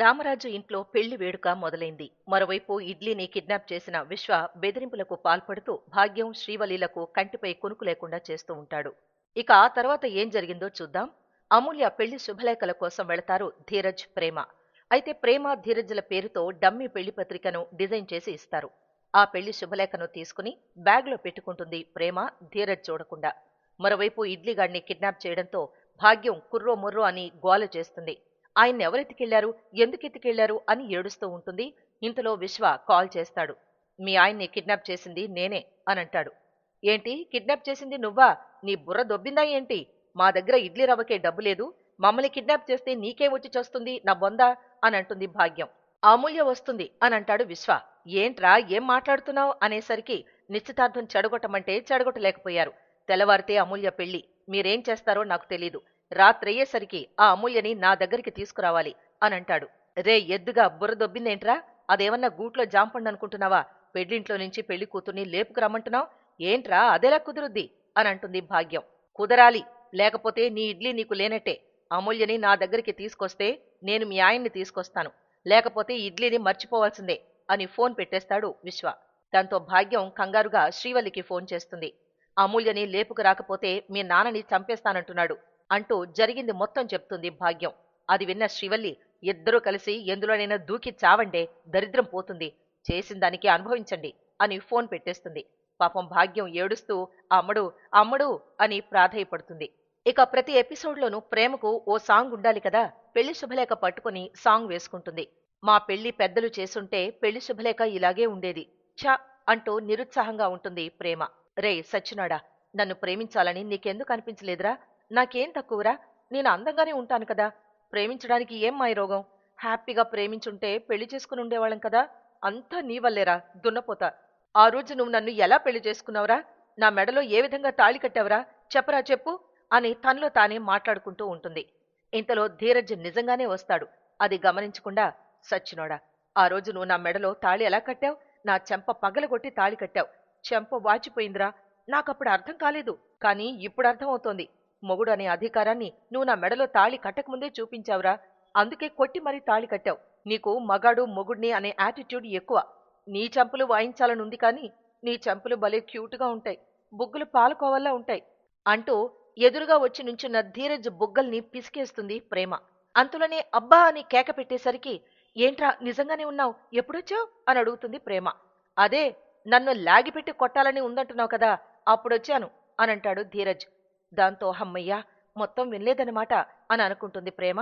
రామరాజు ఇంట్లో పెళ్ళి వేడుక మొదలైంది. మరోవైపు ఇడ్లీని కిడ్నాప్ చేసిన విశ్వ బెదిరింపులకు పాల్పడుతూ భాగ్యం శ్రీవలీలకు కంటిపై కునుకు లేకుండా చేస్తూ ఉంటాడు. ఇక ఆ తర్వాత ఏం జరిగిందో చూద్దాం. అమూల్య పెళ్ళి శుభలేఖల కోసం వెళతారు ధీరజ్ ప్రేమ. అయితే ప్రేమ ధీరజ్ల పేరుతో డమ్మీ పెళ్ళి పత్రికను డిజైన్ చేసి ఇస్తారు. ఆ పెళ్ళి శుభలేఖను తీసుకుని బ్యాగ్లో పెట్టుకుంటుంది ప్రేమ ధీరజ్ చూడకుండా. మరోవైపు ఇడ్లీగాడిని కిడ్నాప్ చేయడంతో భాగ్యం కుర్రో ముర్రో అని గోల చేస్తుంది. ఆయన ఎవరెత్తికెళ్ళారు ఎందుకు ఎత్తికెళ్ళారు అని ఏడుస్తూ ఉంటుంది. ఇంతలో విశ్వ కాల్ చేస్తాడు. మీ ఆయన్ని కిడ్నాప్ చేసింది నేనే అని అంటాడు ఏంటి? కిడ్నాప్ చేసింది నువ్వా? నీ బుర్ర దొబ్బిందా ఏంటి? మా దగ్గర ఇడ్లీ రవ్వకే డబ్బు లేదు. మమ్మల్ని కిడ్నాప్ చేస్తే నీకే వచ్చి చేస్తుంది నా బొందా? అని అంటుంది భాగ్యం. అమూల్య వస్తుంది అని అంటాడు విశ్వ. ఏంట్రా? ఏం మాట్లాడుతున్నావు? అనేసరికి నిశ్చితార్థం చెడగొట్టమంటే చెడగొట్టలేకపోయారు. తెల్లవారితే అమూల్య పెళ్ళి మీరేం చేస్తారో నాకు తెలీదు. రాత్రయ్యేసరికి ఆ అమూల్యని నా దగ్గరికి తీసుకురావాలి అని అంటాడు రే ఎద్దుగా బుర్ర దొబ్బిందేంట్రా? అదేమన్నా గూట్లో జాంపండి అనుకుంటున్నావా పెళ్ళింట్లో నుంచి పెళ్ళి కూతుర్ని లేపుకురమ్మంటున్నావు ఏంట్రా అదేలా కుదురుద్ది? అని అంటుంది భాగ్యం. కుదరాలి లేకపోతే నీ ఇడ్లీ నీకు లేనట్టే. అమూల్యని నా దగ్గరికి తీసుకొస్తే నేను మీ ఆయన్ని తీసుకొస్తాను. లేకపోతే ఇడ్లీని మర్చిపోవాల్సిందే అని ఫోన్ పెట్టేస్తాడు విశ్వ. దాంతో భాగ్యం కంగారుగా శ్రీవల్లికి ఫోన్ చేస్తుంది. అమూల్యని లేపుకు రాకపోతే మీ నాన్నని చంపేస్తానంటున్నాడు. అంటూ జరిగింది మొత్తం చెప్తుంది భాగ్యం. అది విన్న శ్రీవల్లి ఇద్దరూ కలిసి ఎందులోనైనా దూకి చావండే దరిద్రం పోతుంది. చేసిన దానికి అనుభవించండి అని ఫోన్ పెట్టేస్తుంది. పాపం భాగ్యం ఏడుస్తూ అమ్మడు అమ్మడు అని ప్రాధేయపడుతుంది. ఇక ప్రతి ఎపిసోడ్లోనూ ప్రేమకు ఓ సాంగ్ ఉండాలి కదా? పెళ్ళి శుభలేఖ పట్టుకుని సాంగ్ వేసుకుంటుంది. మా పెళ్ళి పెద్దలు చేసుంటే పెళ్ళి శుభలేఖ ఇలాగే ఉండేది. ఛ! అంటూ నిరుత్సాహంగా ఉంటుంది ప్రేమ. రే సచ్చినాడా నన్ను ప్రేమించాలని నీకెందుకు అనిపించలేదురా? నాకేం తక్కువరా? నేను అందంగానే ఉంటాను కదా. ప్రేమించడానికి ఏం మాయ రోగం హ్యాపీగా ప్రేమించుంటే పెళ్ళి చేసుకుని ఉండేవాళ్ళం కదా. అంతా నీ వల్లేరా? దున్నపోతా. ఆ రోజు నువ్వు నన్ను ఎలా పెళ్ళి చేసుకున్నావురా? నా మెడలో ఏ విధంగా తాళి కట్టావురా? చెప్పరా చెప్పు? అని తనలో తానే మాట్లాడుకుంటూ ఉంటుంది. ఇంతలో ధీరజ్ నిజంగానే వస్తాడు. అది గమనించకుండా సచ్చినోడా ఆ రోజు నువ్వు నా మెడలో తాళి ఎలా కట్టావు? నా చెంప పగలగొట్టి తాళి కట్టావు. చెంప వాచిపోయిందిరా. నాకప్పుడు అర్థం కాలేదు. కానీ ఇప్పుడు అర్థమవుతోంది. మొగుడు అనే అధికారాన్ని నువ్వు నా మెడలో తాళి కట్టకముందే చూపించావురా. అందుకే కొట్టి మరీ తాళి కట్టావు. నీకు మగాడు మొగుడిని అనే యాటిట్యూడ్ ఎక్కువ. నీ చెంపలు వాయించాలనుంది కానీ నీ చెంపలు భలే క్యూట్గా ఉంటాయి. బుగ్గులు పాలకోవల్లా ఉంటాయి. అంటూ ఎదురుగా వచ్చి నుంచున్న ధీరజ్ బుగ్గల్ని పిసికేస్తుంది ప్రేమ. అంతులోనే అబ్బా! అని కేక పెట్టేసరికి ఏంట్రా నిజంగానే ఉన్నావు? ఎప్పుడొచ్చావు? అని అడుగుతుంది ప్రేమ. అదే నన్ను లాగిపెట్టి కొట్టాలని ఉందంటున్నావు కదా అప్పుడొచ్చాను అని అంటాడు ధీరజ్. దాంతో హమ్మయ్యా మొత్తం వినలేదనమాట అని అనుకుంటుంది ప్రేమ.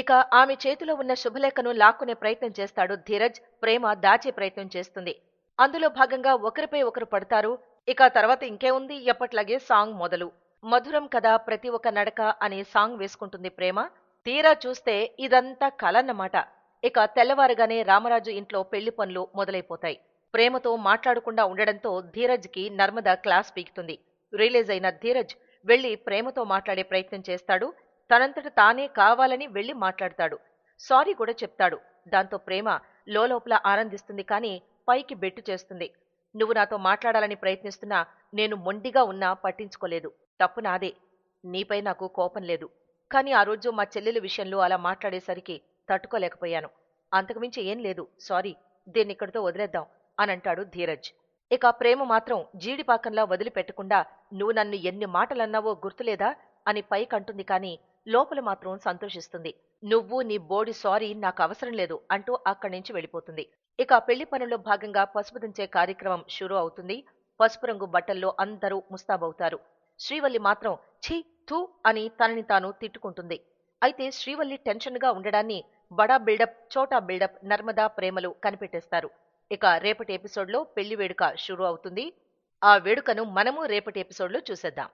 ఇక ఆమె చేతిలో ఉన్న శుభలేఖను లాక్కునే ప్రయత్నం చేస్తాడు ధీరజ్. ప్రేమ దాచే ప్రయత్నం చేస్తుంది. అందులో భాగంగా ఒకరిపై ఒకరు పడతారు. ఇక తర్వాత ఇంకేముంది ఎప్పట్లాగే సాంగ్ మొదలు. మధురం కదా ప్రతి ఒక్క నడక అనే సాంగ్ వేసుకుంటుంది ప్రేమ. తీరా చూస్తే ఇదంతా కలన్నమాట ఇక తెల్లవారుగానే రామరాజు ఇంట్లో పెళ్ళి పనులు మొదలైపోతాయి. ప్రేమతో మాట్లాడకుండా ఉండడంతో ధీరజ్కి నర్మద క్లాస్ పీకుతుంది. రిలీజ్ అయిన ధీరజ్ వెళ్ళి ప్రేమతో మాట్లాడే ప్రయత్నం చేస్తాడు. తనంతట తానే కావాలని వెళ్ళి మాట్లాడతాడు. సారీ కూడా చెప్తాడు. దాంతో ప్రేమ లోపల ఆనందిస్తుంది కానీ పైకి బెట్టు చేస్తుంది. నువ్వు నాతో మాట్లాడాలని ప్రయత్నిస్తున్నా నేను మొండిగా ఉన్నా పట్టించుకోలేదు. తప్పు నాదే. నీపై నాకు కోపం లేదు. కానీ ఆ రోజు మా చెల్లెల విషయంలో అలా మాట్లాడేసరికి తట్టుకోలేకపోయాను. అంతకుమించి ఏం లేదు. సారీ. దీన్నిక్కడితో వదిలేద్దాం. అని అంటాడు ధీరజ్. ఇక ప్రేమ మాత్రం జీడిపాకంలా వదిలిపెట్టకుండా నువ్వు నన్ను ఎన్ని మాటలన్నావో గుర్తులేదా? అని పైకంటుంది కానీ లోపల మాత్రం సంతోషిస్తుంది. నువ్వు నీ బోడి సారీ నాకు అవసరం లేదు అంటూ అక్కడి నుంచి వెళ్ళిపోతుంది. ఇక పెళ్ళి పనుల్లో భాగంగా పసుపు దించే కార్యక్రమం షురూ అవుతుంది. పసుపు రంగు బట్టల్లో అందరూ ముస్తాబవుతారు. శ్రీవల్లి మాత్రం ఛీ థూ అని తనని తాను తిట్టుకుంటుంది. అయితే శ్రీవల్లి టెన్షన్గా ఉండడాన్ని బడా బిల్డప్ చోటా బిల్డప్ నర్మదా ప్రేమలు కనిపెట్టేస్తారు. ఇక రేపటి ఎపిసోడ్లో పెళ్ళి వేడుక షురూ అవుతుంది. ఆ వేడుకను మనము రేపటి ఎపిసోడ్లో చూసేద్దాం.